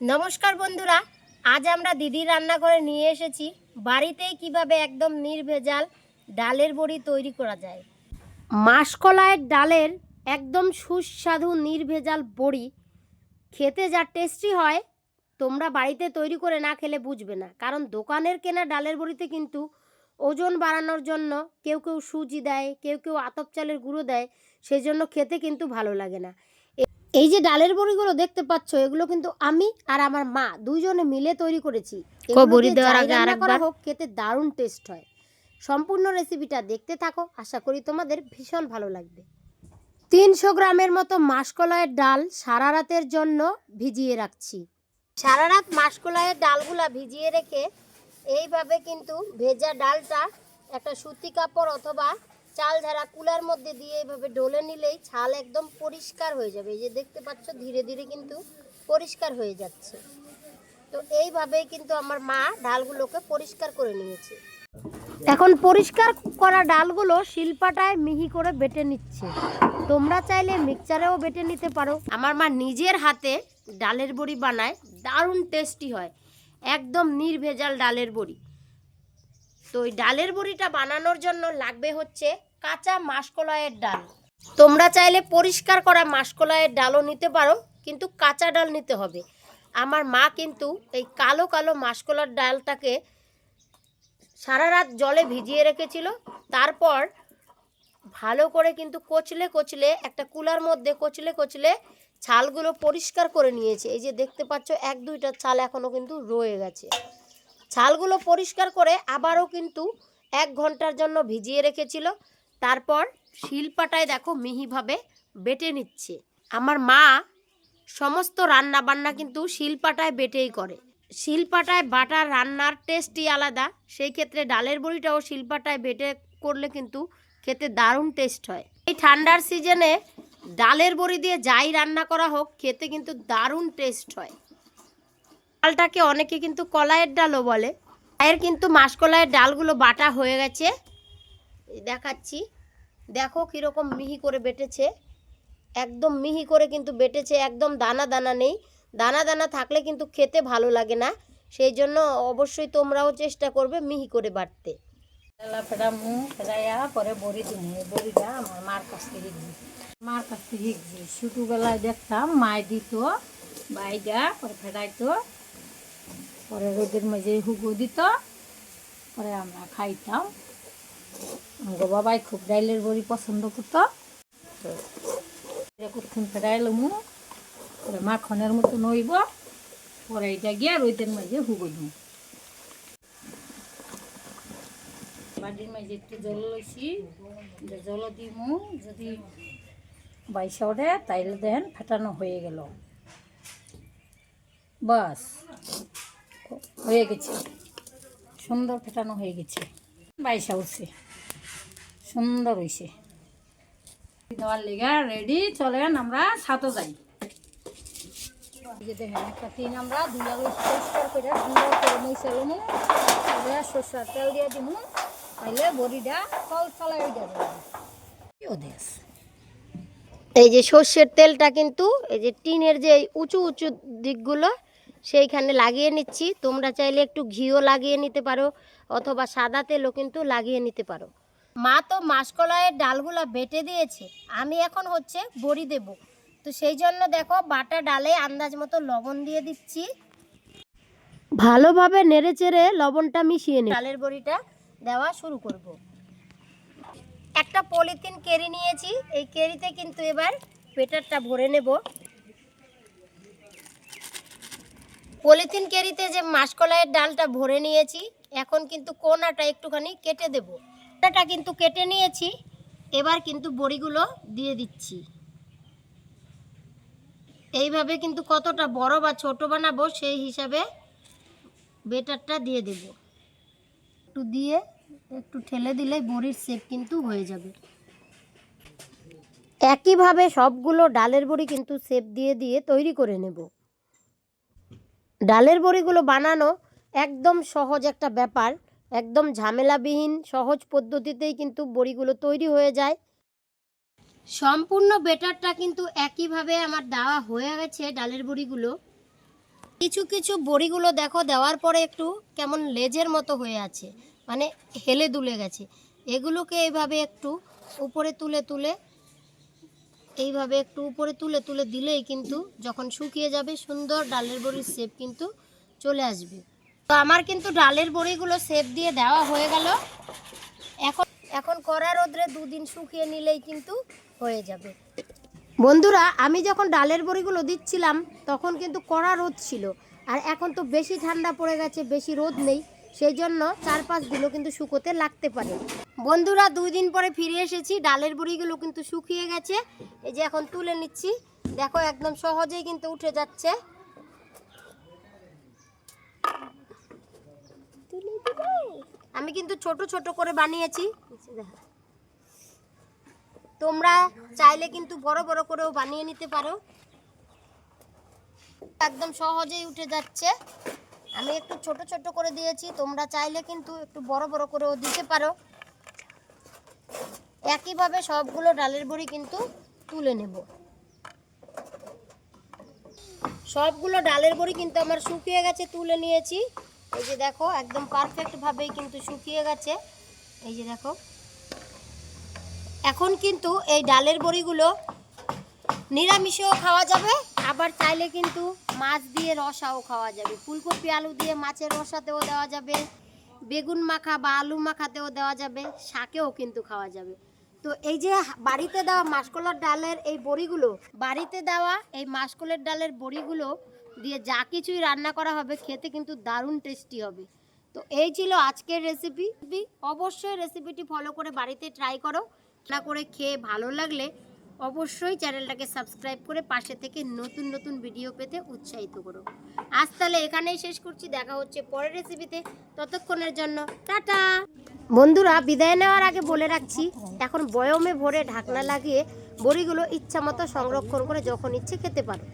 নমস্কার বন্ধুরা, আজ আমরা দিদির রান্না করে নিয়ে এসেছি বাড়িতেই কীভাবে একদম নির্ভেজাল ডালের বড়ি তৈরি করা যায়। মাসকলাইয়ের ডালের একদম সুস্বাদু নির্ভেজাল বড়ি, খেতে যা টেস্টি হয়, তোমরা বাড়িতে তৈরি করে না খেলে বুঝবে না। কারণ দোকানের কেনা ডালের বড়িতে কিন্তু ওজন বাড়ানোর জন্য কেউ কেউ সুজি দেয়, কেউ কেউ আতপ চালের গুঁড়ো দেয় সেই জন্য খেতে কিন্তু ভালো লাগে না। এই যে ডালের বড়িগুলো দেখতে পাচ্ছ এগুলো কিন্তু আমি আর আমার মা দুইজনে মিলে তৈরি করেছি। বড়ি দেওয়ার আগে করা আরেকবার। হোক খেতে দারুণ টেস্ট হয়। সম্পূর্ণ রেসিপিটা দেখতে থাকো আশা করি তোমাদের ভীষণ ভালো লাগবে। তিনশো গ্রামের মতো মাসকলাইয়ের ডাল সারা রাতের জন্য ভিজিয়ে রাখছি। সারা রাত মাসকলাইয়ের ডালগুলা ভিজিয়ে রেখে এইভাবে কিন্তু ভেজা ডালটা একটা সুতি কাপড় অথবা চাল ঝাড়া কুলার মধ্যে দিয়ে এইভাবে ডলে নিলেই ছাল একদম পরিষ্কার হয়ে যাবে। এই যে দেখতে পাচ্ছ, ধীরে ধীরে কিন্তু পরিষ্কার হয়ে যাচ্ছে। তো এইভাবেই কিন্তু আমার মা ডালগুলোকে পরিষ্কার করে নিয়েছে। এখন পরিষ্কার করা ডালগুলো শিলপাটায় মিহি করে বেটে নিচ্ছে। তোমরা চাইলে মিক্সচারেও বেটে নিতে পারো। আমার মা নিজের হাতে ডালের বড়ি বানায়, দারুণ টেস্টি হয়। একদম নির্ভেজাল ডালের বড়ি। তো ওই ডালের বড়িটা বানানোর জন্য লাগবে হচ্ছে কাঁচা মাসকলাইয়ের ডাল। তোমরা চাইলে পরিষ্কার করা মাসকলাইয়ের ডালও নিতে পারো, কিন্তু কাঁচা ডাল নিতে হবে। আমার মা কিন্তু এই কালো কালো মাসকলার ডালটাকে সারা রাত জলে ভিজিয়ে রেখেছিল। তারপর ভালো করে কিন্তু কচলে কচলে, একটা কুলার মধ্যে কচলে কচলে ছালগুলো পরিষ্কার করে নিয়েছে। এই যে দেখতে পাচ্ছ, এক দুইটা ছাল এখনও কিন্তু রয়ে গেছে। ছালগুলো পরিষ্কার করে আবারও কিন্তু এক ঘণ্টার জন্য ভিজিয়ে রেখেছিল। তারপর শিলপাটায় দেখো মিহিভাবে বেটে নিচ্ছে। আমার মা সমস্ত রান্না বান্না কিন্তু শিলপাটায় বেটেই করে। শিলপাটায় বাটার রান্নার টেস্টই আলাদা, সেই ক্ষেত্রে ডালের বড়িটাও শিলপাটায় বেটে করলে কিন্তু খেতে দারুণ টেস্ট হয়। এই ঠান্ডার সিজনে ডালের বড়ি দিয়ে যাই রান্না করা হোক, খেতে কিন্তু দারুণ টেস্ট হয়। ডালটাকে অনেকে কিন্তু কলাইয়ের ডালও বলে। এর কিন্তু মাসকলাইয়ের ডালগুলো বাটা হয়ে গেছে। দেখাচ্ছি। দেখো কীরকম মিহি করে বেটেছে। একদম মিহি করে কিন্তু বেটেছে, একদম দানা দানা নেই। দানা দানা থাকলে কিন্তু খেতে ভালো লাগে না। সেই জন্য অবশ্যই তোমরাও চেষ্টা করবে মিহি করে বাটতে। তেলা ফেরামু ফেরাইয়া পরে বড়ি এই বড়িটা আমার মার কাছ থেকে শিখছি মার কাছ থেকে শিখছি ছোটোবেলায় দেখতাম মায় দিত বাইডা পরে ফেরাইতো। পরে রোদের মাঝে হুগো দিত, পরে আমরা খাইতাম। আমাকে বাবাই খুব ডাইলের বড়ি পছন্দ করতো। তো কুটখুন ফেরাইলামু পরে মাখনের মতো নইব, পরে এটা গিয়ে রোদের মাঝে হুগো বাড়ির মাঝে একটু জল লইছি জল দিমু, যদি বাইসা ওঠে, তাইলে দেন ফেটানো হয়ে গেল। বাস, হয়ে গেছে। সুন্দর ফেটানো হয়ে গেছে। বাইসা উঠছে। সুন্দর হয়েছে দেওয়ার লেগা রেডি চলেন আমরা ছাতো যাই। তেল দিয়ে এই যে সর্ষের তেলটা কিন্তু এই যে টিনের যে উঁচু উঁচু দিকগুলো, সেইখানে লাগিয়ে নিচ্ছি। তোমরা চাইলে একটু ঘিও লাগিয়ে নিতে পারো, অথবা সাদা তেলও কিন্তু লাগিয়ে নিতে পারো। মা তো মাসকলাইয়ের ডালগুলো বেটে দিয়েছে আমি এখন হচ্ছে বড়ি দেব। তো সেই জন্য দেখো বাটা ডালে আন্দাজ মতো লবণ দিয়ে দিচ্ছি। ভালোভাবে নেড়ে চেড়ে লবণটা মিশিয়ে নে। ডালের বড়িটা দেওয়া শুরু করব। একটা পলিথিন কেরি নিয়েছি এই কেরিতে কিন্তু এবার পেটারটা ভরে নেব। পলিথিন কেরিতে যে মাসকলাইয়ের ডালটা ভরে নিয়েছি এখন কিন্তু কোনাটা একটুখানি কেটে দেব। কোনাটা কিন্তু কেটে নিয়েছি, এবার কিন্তু বড়িগুলো দিয়ে দিচ্ছি। এইভাবে কিন্তু কতটা বড় বা ছোট বানাবো সেই হিসাবে বেটারটা দিয়ে দেব। একটু দিয়ে একটু ঠেলে দিলে বড়ির শেপ কিন্তু হয়ে যাবে। একইভাবে সবগুলো ডালের বড়ি কিন্তু শেপ দিয়ে দিয়ে তৈরি করে নেব। ডালের বড়িগুলো বানানো একদম সহজ একটা ব্যাপার। একদম ঝামেলাবিহীন, সহজ পদ্ধতিতেই কিন্তু বড়িগুলো তৈরি হয়ে যায়। সম্পূর্ণ বেটারটা কিন্তু একইভাবে আমার দেওয়া হয়ে গেছে ডালের বড়িগুলো। কিছু কিছু বড়িগুলো দেখো দেওয়ার পরে একটু কেমন লেজের মতো হয়ে আছে মানে হেলে দুলে গেছে। এগুলোকে এইভাবে একটু উপরে তুলে তুলে, এইভাবে একটু উপরে তুলে তুলে দিলেই কিন্তু যখন শুকিয়ে যাবে সুন্দর ডালের বড়ির শেপ কিন্তু চলে আসবে। তো আমার কিন্তু ডালের বড়িগুলো শেপ দিয়ে দেওয়া হয়ে গেল। এখন এখন কড়া রোদ্রে দুদিন শুকিয়ে নিলেই কিন্তু হয়ে যাবে। বন্ধুরা, আমি যখন ডালের বড়িগুলো দিচ্ছিলাম, তখন কিন্তু কড়া রোদ ছিল। আর এখন তো বেশি ঠান্ডা পড়ে গেছে, বেশি রোদ নেই। সেই জন্য চার পাঁচ দিনও কিন্তু শুকোতে লাগতে পারে। বন্ধুরা, দুই দিন পরে ফিরে এসেছি। ডালের বড়িগুলো কিন্তু শুকিয়ে গেছে। এই যে এখন তুলে নিচ্ছি। দেখো, একদম সহজেই কিন্তু উঠে যাচ্ছে তুলে দিবো? আমি কিন্তু ছোট ছোট করে বানিয়েছি। তোমরা চাইলে কিন্তু বড় বড় করেও বানিয়ে নিতে পারো। একদম সহজেই উঠে যাচ্ছে। আমি একটু ছোট ছোট করে দিয়েছি। তোমরা চাইলে কিন্তু একটু বড় বড় করেও দিতে পারো। একইভাবে সবগুলো ডালের বড়ি কিন্তু তুলে নেব। সবগুলো ডালের বড়ি কিন্তু আমার শুকিয়ে গেছে তুলে নিয়েছি। এই যে দেখো, একদম পারফেক্ট ভাবেই কিন্তু শুকিয়ে গেছে। এই যে দেখো। এখন কিন্তু এই ডালের বড়িগুলো নিরামিষেও খাওয়া যাবে, আবার চাইলে কিন্তু মাছ দিয়ে রসাও খাওয়া যাবে। ফুলকপি, আলু দিয়ে মাছের রসাতেও দেওয়া যাবে, বেগুন মাখা বা আলু মাখাতেও দেওয়া যাবে, শাকেও কিন্তু খাওয়া যাবে। তো এই যে বাড়িতে দেওয়া মাসকলার ডালের এই বড়িগুলো, বাড়িতে দেওয়া এই মাসকলের ডালের বড়িগুলো দিয়ে যা কিছুই রান্না করা হবে, খেতে কিন্তু দারুণ টেস্টি হবে। তো এই ছিল আজকের রেসিপি অবশ্যই রেসিপিটি ফলো করে বাড়িতে ট্রাই করো। রান্না করে খেয়ে ভালো লাগলে অবশ্যই চ্যানেলটাকে সাবস্ক্রাইব করে পাশে থেকে নতুন নতুন ভিডিও পেতে উৎসাহিত করো। আজ তাহলে এখানেই শেষ করছি। দেখা হচ্ছে পরের রেসিপিতে ততক্ষণের জন্য টাটা! বন্ধুরা, বিদায় নেওয়ার আগে বলে রাখছি, এখন বয়মে ভরে ঢাকনা লাগিয়ে বড়িগুলো ইচ্ছা মতো সংরক্ষণ করে যখন ইচ্ছে খেতে পারো।